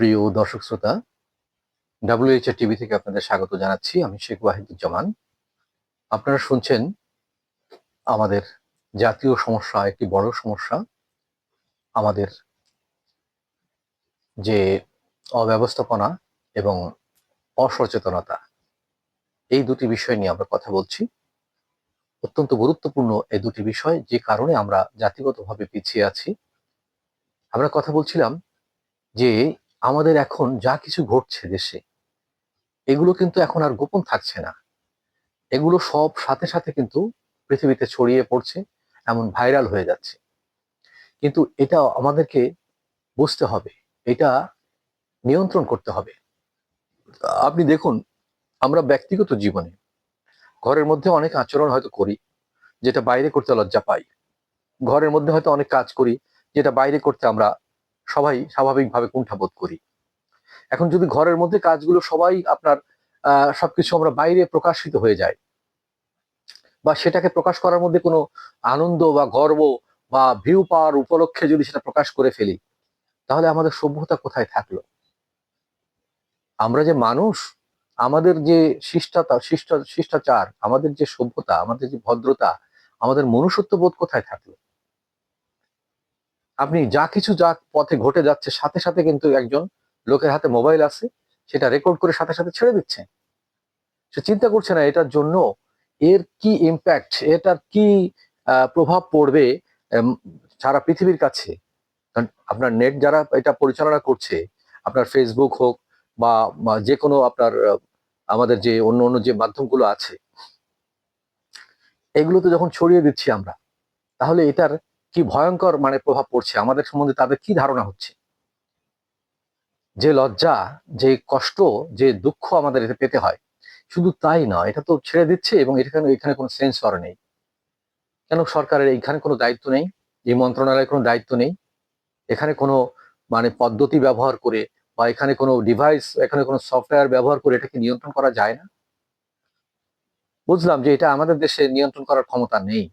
প্রিয় দর্শক শ্রোতা ডাব্লিউএইচআর টিভি থেকে আপনাদের স্বাগত জানাচ্ছি। আমি শেখ ওয়াহিদুজ্জামান। আপনারা শুনছেন আমাদের জাতীয় সমস্যা, একটি বড় সমস্যা, আমাদের যে অব্যবস্থাপনা এবং অসচেতনতা, এই দুটি বিষয় নিয়ে আমরা কথা বলছি। অত্যন্ত গুরুত্বপূর্ণ এই দুটি বিষয়, যে কারণে আমরা জাতিগতভাবে পিছিয়ে আছি। আমরা কথা বলছিলাম যে আমাদের এখন যা কিছু ঘটছে দেশে, এগুলো কিন্তু এখন আর গোপন থাকছে না। এগুলো সব সাথে সাথে কিন্তু পৃথিবীতে ছড়িয়ে পড়ছে, এমন ভাইরাল হয়ে যাচ্ছে। কিন্তু এটা আমাদেরকে বুঝতে হবে, এটা নিয়ন্ত্রণ করতে হবে। আপনি দেখুন, আমরা ব্যক্তিগত জীবনে ঘরের মধ্যে অনেক আচরণ হয়তো করি, যেটা বাইরে করতে লজ্জা পাই। ঘরের মধ্যে হয়তো অনেক কাজ করি, যেটা বাইরে করতে আমরা সবাই স্বাভাবিকভাবে কুণ্ঠাবোধ করি। এখন যদি ঘরের মধ্যে কাজগুলো সবাই আপনার সবকিছু আমরা বাইরে প্রকাশিত হয়ে যায় বা সেটাকে প্রকাশ করার মধ্যে কোনো আনন্দ বা গর্ব বা ভিউ পাওয়ার উপলক্ষে যদি সেটা প্রকাশ করে ফেলি, তাহলে আমাদের সভ্যতা কোথায় থাকল? আমরা যে মানুষ, আমাদের যে শিষ্টতা, শিষ্ট, শিষ্টাচার, আমাদের যে সভ্যতা, আমাদের যে ভদ্রতা, আমাদের মনুষ্যত্ব বোধ কোথায় থাকল? আপনি যা কিছু যা পথে ঘটে যাচ্ছে, সাথে সাথে কিন্তু একজন লোকের হাতে মোবাইল আছে, সেটা রেকর্ড করে সাথে সাথে ছেড়ে দিচ্ছে। সে চিন্তা করছে না, এটার জন্য এর কি ইম্প্যাক্ট এটার কি প্রভাব পড়বে সারা পৃথিবীর কাছে? কারণ আপনার নেট যারা এটা পরিচালনা করছে, আপনার ফেসবুক হোক বা যে কোনো আপনার আমাদের যে অন্য অন্য যে মাধ্যমগুলো আছে, এগুলোতে যখন ছড়িয়ে দিচ্ছি আমরা, তাহলে এটার কি ভয়ঙ্কর মানে প্রভাব পড়ছে, আমাদের সম্বন্ধে তাদের কি ধারণা হচ্ছে? যে লজ্জা, যে কষ্ট, যে দুঃখ আমাদের এতে পেতে হয়, শুধু তাই না এটা তো ছেড়ে দিচ্ছে এবং এখানে এখানে কোনো সেন্সর নেই। কেন সরকারের এইখানে কোনো দায়িত্ব নেই? এই মন্ত্রণালয়ের কোনো দায়িত্ব নেই? এখানে কোনো মানে পদ্ধতি ব্যবহার করে বা এখানে কোনো ডিভাইস এখানে কোনো সফটওয়্যার ব্যবহার করে এটাকে নিয়ন্ত্রণ করা যায় না? বুঝলাম যে এটা আমাদের দেশে নিয়ন্ত্রণ করার ক্ষমতা নেই।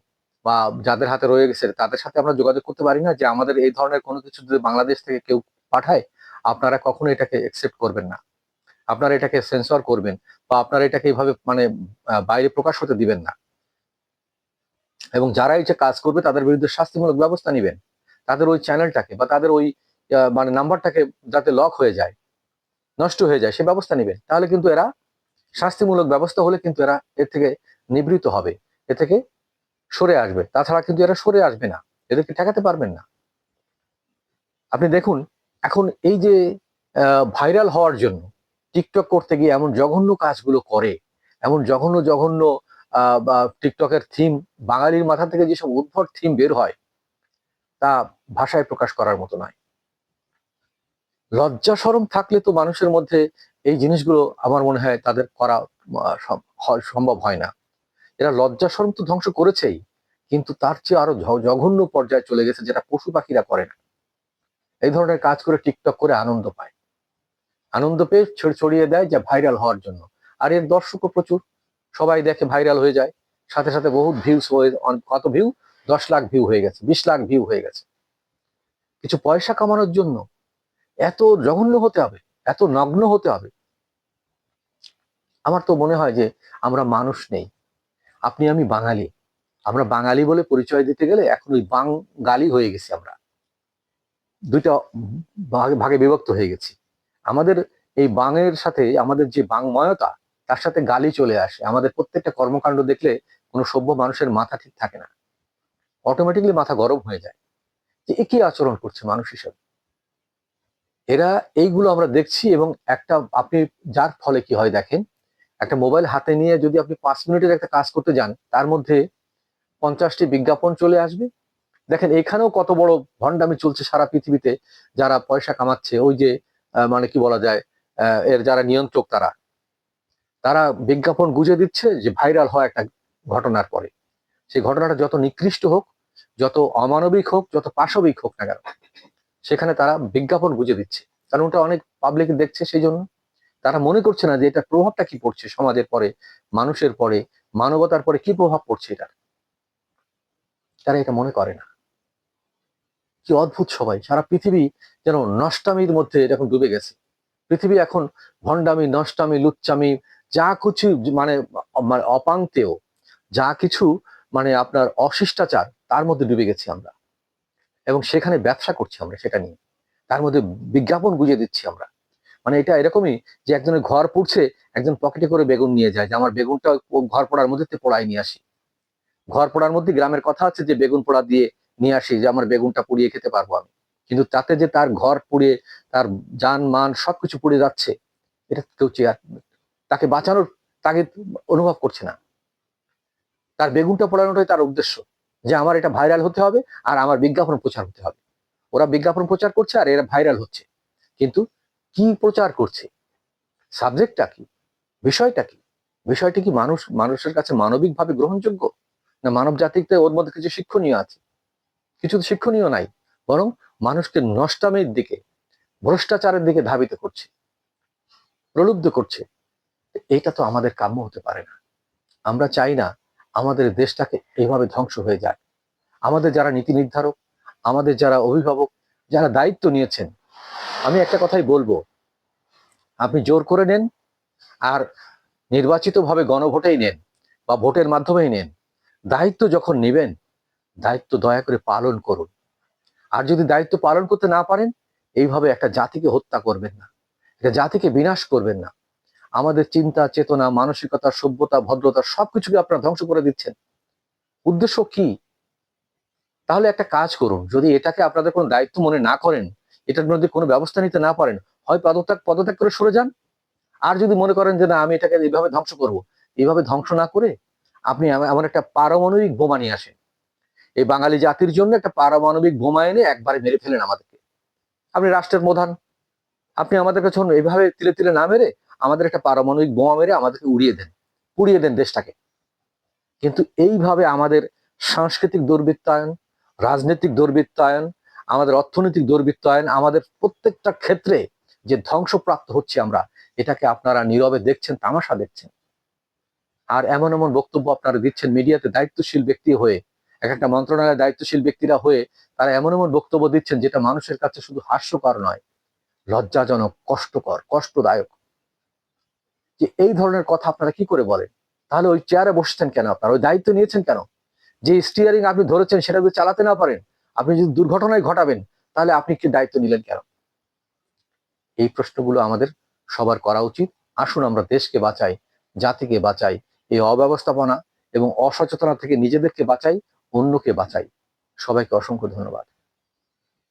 বা যাদের হাতে রয়ে গেছে, তাদের সাথে আমরা যোগাযোগ করতে পারি না যে আমাদের এই ধরনের কোনো কিছু যদি বাংলাদেশ থেকে কেউ পাঠায়, আপনারা কখনো এটাকে একসেপ্ট করবেন না। আপনারা এটাকে সেন্সর করবেন বা আপনারা এটাকে এইভাবে মানে বাইরে প্রকাশ হতে দিবেন না। এবং যারা এই যে কাজ করবে, তাদের বিরুদ্ধে শাস্তিমূলক ব্যবস্থা নেবেন। তাদের ওই চ্যানেলটাকে বা তাদের ওই মানে নাম্বারটাকে যাতে লক হয়ে যায়, নষ্ট হয়ে যায়, সে ব্যবস্থা নেবেন। তাহলে কিন্তু এরা শাস্তিমূলক ব্যবস্থা হলে কিন্তু এরা এর থেকে নিবৃত হবে। এ থেকে সরে আসবে। তাছাড়া কিন্তু এরা সরে আসবে না। এদেরকে ঠেকাতে পারবেন না। আপনি দেখুন, এখন এই যে ভাইরাল হওয়ার জন্য টিকটক করতে গিয়ে এমন জঘন্য কাজগুলো করে, এমন জঘন্য জঘন্য টিকটকের থিম বাঙালির মাথা থেকে যেসব উদ্ভট থিম বের হয়, তা ভাষায় প্রকাশ করার মতো নয়। লজ্জা সরম থাকলে তো মানুষের মধ্যে এই জিনিসগুলো আমার মনে হয় তাদের করা সম্ভব হয় না। এরা লজ্জা সরম তো ধ্বংস করেছেই, কিন্তু তার চেয়ে আরও জঘন্য পর্যায়ে চলে গেছে যেটা পশু পাখিরা করে না। এই ধরনের কাজ করে টিকটক করে আনন্দ পায়। আনন্দ পেয়ে ছড়- ছড়িয়ে দেয় যা ভাইরাল হওয়ার জন্য। আর এর দর্শকও প্রচুর। সবাই দেখে ভাইরাল হয়ে যায়। সাথে সাথে বহুত ভিউস হয়ে কত ভিউ দশ লাখ ভিউ হয়ে গেছে, বিশ লাখ ভিউ হয়ে গেছে। কিছু পয়সা কামানোর জন্য এত জঘন্য হতে হবে, এত নগ্ন হতে হবে। আমার তো মনে হয় যে আমরা মানুষ নেই। আপনি আমি বাঙালি। আমরা বাঙালি বলে পরিচয় দিতে গেলে এখন ওই বাঙালি হয়ে গেছি আমরা। দুইটা ভাগে ভাগে বিভক্ত হয়ে গেছি। আমাদের এই বাংয়ের সাথে, আমাদের যে বাংময়তা, তার সাথে গালি চলে আসে। আমাদের প্রত্যেকটা কর্মকাণ্ড দেখলে কোনো সভ্য মানুষের মাথা ঠিক থাকে না। অটোমেটিকলি মাথা গরম হয়ে যায়। যে এ কি আচরণ করছে মানুষ হিসেবে? এরা এইগুলো আমরা দেখছি এবং একটা, আপনি যার ফলে কি হয় দেখেন একটা মোবাইল হাতে নিয়ে যদি আপনি পাঁচ মিনিটের একটা কাজ করতে যান, তার মধ্যে পঞ্চাশটি বিজ্ঞাপন চলে আসবে। দেখেন, এখানেও কত বড় ভণ্ডামি চলছে সারা পৃথিবীতে, যারা পয়সা কামাচ্ছে। ওই যে মানে কি বলা যায় এর যারা নিয়ন্ত্রক তারা। তারা বিজ্ঞাপন গুজে দিচ্ছে যে ভাইরাল হয় একটা ঘটনার পরে। সেই ঘটনাটা যত নিকৃষ্ট হোক, যত অমানবিক হোক, যত পাশবিক হোক না কেন, সেখানে তারা বিজ্ঞাপন গুজে দিচ্ছে। কারণ ওটা অনেক পাবলিক দেখছে সেই জন্য। তারা মনে করছে না যে এটার প্রভাবটা কি পড়ছে সমাজের পরে, মানুষের পরে, মানবতার পরে কি প্রভাব পড়ছে এটার? তারা এটা মনে করে না। কি অদ্ভুত সবাই। সারা পৃথিবী যেন নষ্টামির মধ্যে এখন ডুবে গেছে। পৃথিবী এখন ভণ্ডামি, নষ্টামি, লুচ্চামি, যা কিছু মানে মানে অপাঙ্ক্তেয় যা কিছু মানে আপনার অশিষ্টাচার, তার মধ্যে ডুবে গেছি আমরা। এবং সেখানে ব্যবসা করছি আমরা সেটা নিয়ে। তার মধ্যে বিজ্ঞাপন গুঁজে দিচ্ছি আমরা। মানে এটা এরকমই যে একজনের ঘর পুড়ছে, একজন পকেটে করে বেগুন নিয়ে যায়, যে আমার বেগুনটা ঘর পড়ার মধ্যে তে পোড়াই নিয়ে আসি। ঘর পোড়ার মধ্যে গ্রামের কথা আছে যে বেগুন পোড়া দিয়ে নিয়ে আসি, যে আমার বেগুনটা পুড়িয়ে খেতে পারব আমি। কিন্তু তাতে যে তার ঘর পুড়িয়ে তার যান, মান সবকিছু পুড়ে যাচ্ছে, এটা কেউ চেয়ার, তাকে বাঁচানোর, তাকে অনুভব করছে না। তার বেগুনটা পোড়ানোটাই তার উদ্দেশ্য, যে আমার এটা ভাইরাল হতে হবে আর আমার বিজ্ঞাপন প্রচার হতে হবে। ওরা বিজ্ঞাপন প্রচার করছে আর এরা ভাইরাল হচ্ছে। কিন্তু কি প্রচার করছে? সাবজেক্টটা কি? বিষয়টা কি? বিষয়টি কি মানুষ, মানুষের কাছে মানবিকভাবে গ্রহণযোগ্য? না মানব জাতিতে ওর মধ্যে কিছু শিক্ষণীয় আছে? কিছু তো শিক্ষণীয় নাই, বরং মানুষকে নষ্টামের দিকে, ভ্রষ্টাচারের দিকে ধাবিত করছে, প্রলুব্ধ করছে। এটা তো আমাদের কাম্য হতে পারে না। আমরা চাই না আমাদের দেশটাকে এইভাবে ধ্বংস হয়ে যায়। আমাদের যারা নীতি নির্ধারক, আমাদের যারা অভিভাবক, যারা দায়িত্ব নিয়েছেন আমি একটা কথাই বলব। আপনি জোর করে নেন আর নির্বাচিতভাবে গণভোটেই নেন বা ভোটের মাধ্যমেই নেন। দায়িত্ব যখন নেবেন, দায়িত্ব দয়া করে পালন করুন। আর যদি দায়িত্ব পালন করতে না পারেন, এইভাবে একটা জাতিকে হত্যা করবেন না। একটা জাতিকে বিনাশ করবেন না। আমাদের চিন্তা, চেতনা, মানসিকতা, সভ্যতা, ভদ্রতা সবকিছুকে আপনারা ধ্বংস করে দিচ্ছেন। উদ্দেশ্য কি? তাহলে একটা কাজ করুন। যদি এটাকে আপনাদের কোনো দায়িত্ব মনে না করেন এটার মধ্যে কোনো ব্যবস্থা নিতে না পারেন, হয় পদত্যাগ পদত্যাগ করে সরে যান। আর যদি মনে করেন যে না, আমি এটাকে এইভাবে ধ্বংস করব, এইভাবে ধ্বংস না করে আপনি এমন একটা পারমাণবিক বোমা নিয়ে আসেন। এই বাঙালি জাতির জন্য একটা পারমাণবিক বোমা এনে একবারে মেরে ফেলেন আমাদেরকে। আপনি রাষ্ট্রের প্রধান, আপনি আমাদের কাছে এইভাবে তিলে তিলে না মেরে আমাদের একটা পারমাণবিক বোমা মেরে আমাদেরকে উড়িয়ে দেন, পুড়িয়ে দেন দেশটাকে। কিন্তু এইভাবে আমাদের সাংস্কৃতিক দুর্বৃত্তায়ন, রাজনৈতিক দুর্বৃত্তায়ন আমাদের অর্থনৈতিক দুর্বৃত্তায়ন আমাদের প্রত্যেকটা ক্ষেত্রে যে ধ্বংসপ্রাপ্ত হচ্ছে আমরা, এটাকে আপনারা নীরবে দেখছেন, তামাশা দেখছেন। আর এমন এমন বক্তব্য আপনারা দিচ্ছেন মিডিয়াতে দায়িত্বশীল ব্যক্তি হয়ে, এক একটা মন্ত্রণালয়ের দায়িত্বশীল ব্যক্তিরা হয়ে, তারা এমন এমন বক্তব্য দিচ্ছেন যেটা মানুষের কাছে শুধু হাস্যকর নয়, লজ্জাজনক, কষ্টকর, কষ্টদায়ক। যে এই ধরনের কথা আপনারা কি করে বলেন? তাহলে ওই চেয়ারে বসছেন কেন আপনারা? ওই দায়িত্ব নিয়েছেন কেন? যে স্টিয়ারিং আপনি ধরেছেন সেটা যদি চালাতে না পারেন আপনি যদি দুর্ঘটনায় ঘটাবেন, তাহলে আপনি কি দায়িত্ব নিলেন কেন? এই প্রশ্নগুলো আমাদের সবার করা উচিত। আসুন আমরা দেশকে বাঁচাই, জাতিকে বাঁচাই, এই অব্যবস্থাপনা এবং অসচেতনা থেকে নিজেদেরকে বাঁচাই, অন্যকে বাঁচাই। সবাইকে অসংখ্য ধন্যবাদ।